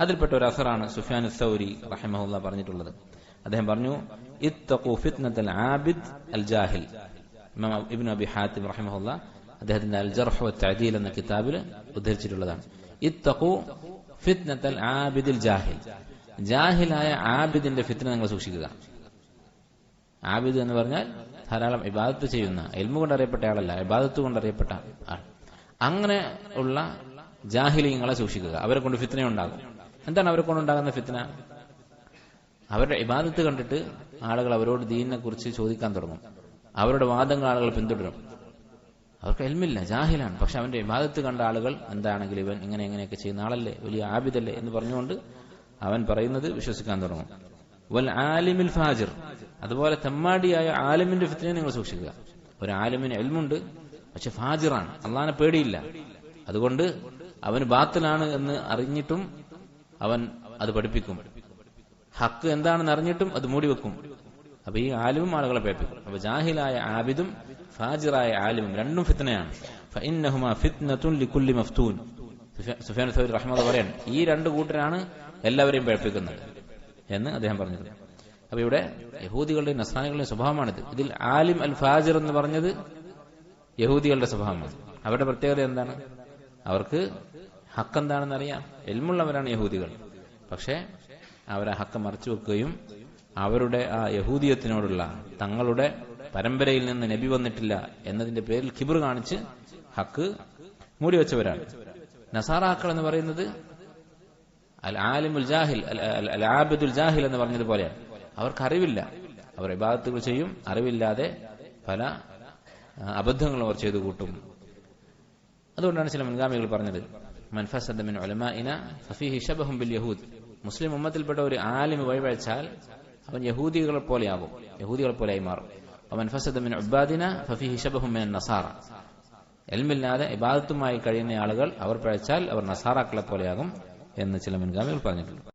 അതിൽപ്പെട്ട ഒരു അസറാണ് സുഫിയാൻ സൗരി റഹിമഹുല്ല പറഞ്ഞിട്ടുള്ളത്. അദ്ദേഹം പറഞ്ഞു ഇത്തഖു ഫിത്നത്തൽ ആബിദ് അൽ ജാഹിൽ. ഇമാം ഇബ്നു അബി ഹാത്തിം റഹിമഹുല്ല അദ്ദേഹത്തിന്റെ അൽ ജർഹു തഅദീൽ എന്ന കിതാബിൽ ഉദ്ധരിച്ചിട്ടുള്ളതാണ്. ഇത്തഖു ഫിത്നത്തൽ ആബിദിൽ ജാഹിൽ. ജാഹിലായ ആബിദിന്റെ ഫിത്ന നിങ്ങൾ സൂക്ഷിക്കുക. ആബിദ് എന്ന് പറഞ്ഞാൽ ധാരാളം ഇബാദത്ത് ചെയ്യുന്ന എൽമു കൊണ്ട് അറിയപ്പെട്ട ആളല്ല ഇബാദത്ത് കൊണ്ട് അറിയപ്പെട്ട ആൾ. അങ്ങനെ ഉള്ള ജാഹിലിങ്ങളെ സൂക്ഷിക്കുക. അവരെ കൊണ്ട് ഫിത്ന എന്താണ് അവരെ കൊണ്ടുണ്ടാകുന്ന ഫിത്ന? അവരുടെ ഇബാദത്ത് കണ്ടിട്ട് ആളുകൾ അവരോട് ദീനിനെ കുറിച്ച് ചോദിക്കാൻ തുടങ്ങും. അവരുടെ വാദങ്ങൾ ആളുകൾ പിന്തുടരും. അവർക്ക് എൽമില്ല ജാഹിലാണ്. പക്ഷെ അവന്റെ ഇബാദത്ത് കണ്ട ആളുകൾ എന്താണെങ്കിൽ ഇവൻ ഇങ്ങനെ എങ്ങനെയൊക്കെ ചെയ്യുന്ന ആളല്ലേ വലിയ ആബിദല്ലേ എന്ന് പറഞ്ഞുകൊണ്ട് അവൻ പറയുന്നത് വിശ്വസിക്കാൻ തുടങ്ങും. വൽ ആലിമിൽ ഫാജിർ. അതുപോലെ തെമ്മാടിയായ ആലിമിന്റെ ഫിത്തിനെ നിങ്ങൾ സൂക്ഷിക്കുക. ഒരു ആലിമിന് എൽമുണ്ട് പക്ഷെ ഫാജിറാണ്. അള്ളാനെ പേടിയില്ല. അതുകൊണ്ട് അവന് ബാത്തിലാണ് എന്ന് അറിഞ്ഞിട്ടും അവൻ അത് പഠിപ്പിക്കും. ഹക്ക് എന്താണെന്ന് അറിഞ്ഞിട്ടും അത് മൂടി വെക്കും. അപ്പൊ ഈ ആലിമും ആളുകളെ പേപ്പിക്കും അപ്പൊ ജാഹിലായ ആബിദും ഫാജിറായ ആലിമും രണ്ടും ഫിത്നയാണ്. പറയാണ് ഈ രണ്ട് കൂട്ടരാണ് എല്ലാവരെയും പേപ്പിക്കുന്നത് എന്ന് അദ്ദേഹം പറഞ്ഞത്. അപ്പൊ ഇവിടെ യഹൂദികളുടെയും നസ്രാനികളുടെയും സ്വഭാവമാണിത്. ഇതിൽ ആലിം അൽ ഫാജിർ എന്ന് പറഞ്ഞത് യഹൂദികളുടെ സ്വഭാവമാണ്. അവരുടെ പ്രത്യേകത എന്താണ്? അവർക്ക് ഹക്ക് എന്താണെന്ന് അറിയാം എൽമുള്ളവരാണ് യഹൂദികൾ. പക്ഷേ അവരെ ഹക്ക് മറച്ചു വെക്കുകയും അവരുടെ ആ യഹൂദിയത്തിനോടുള്ള തങ്ങളുടെ പരമ്പരയിൽ നിന്ന് നബി വന്നിട്ടില്ല എന്നതിന്റെ പേരിൽ കിബിർ കാണിച്ച് ഹക്ക് മൂടിവെച്ചവരാണ് നസാറാക്കൾ എന്ന് പറയുന്നത് അൽ ആലിമുൽ ജാഹിൽ അൽ ജാഹിൽ എന്ന് പറഞ്ഞതുപോലെയാണ് അവർക്ക് അറിവില്ല അവർ ഇബാദത്തുകൾ ചെയ്യും. അറിവില്ലാതെ പല അബദ്ധങ്ങളും അവർ ചെയ്തു കൂട്ടും. അതുകൊണ്ടാണ് ചില മുൻഗാമികൾ പറഞ്ഞത്. മൻഫസദ്മിൻ ഒലമാഇന ഫഫീഹി ഷബഹും ബിൽ യഹൂദ് മുസ്ലിം ഉമ്മത്തിൽപ്പെട്ട ഒരു ആലിമ് വഴിവഴച്ചാൽ അവൻ യഹൂദികളെ പോലെയാകും യഹൂദികളെ പോലെയായി മാറും. മൻഫസദ്മിൻ ഉബാദിന ഫഫീഹി ഷബഹും മിൻ നസാറ. എൽമില്ലാതെ ഇബാദത്തുമായി കഴിയുന്ന ആളുകൾ അവർ പഴച്ചാൽ അവർ നസാറാക്കളെ പോലെയാകും എന്ന് ചില മുൻഗാമികൾ പറഞ്ഞിട്ടുണ്ട്.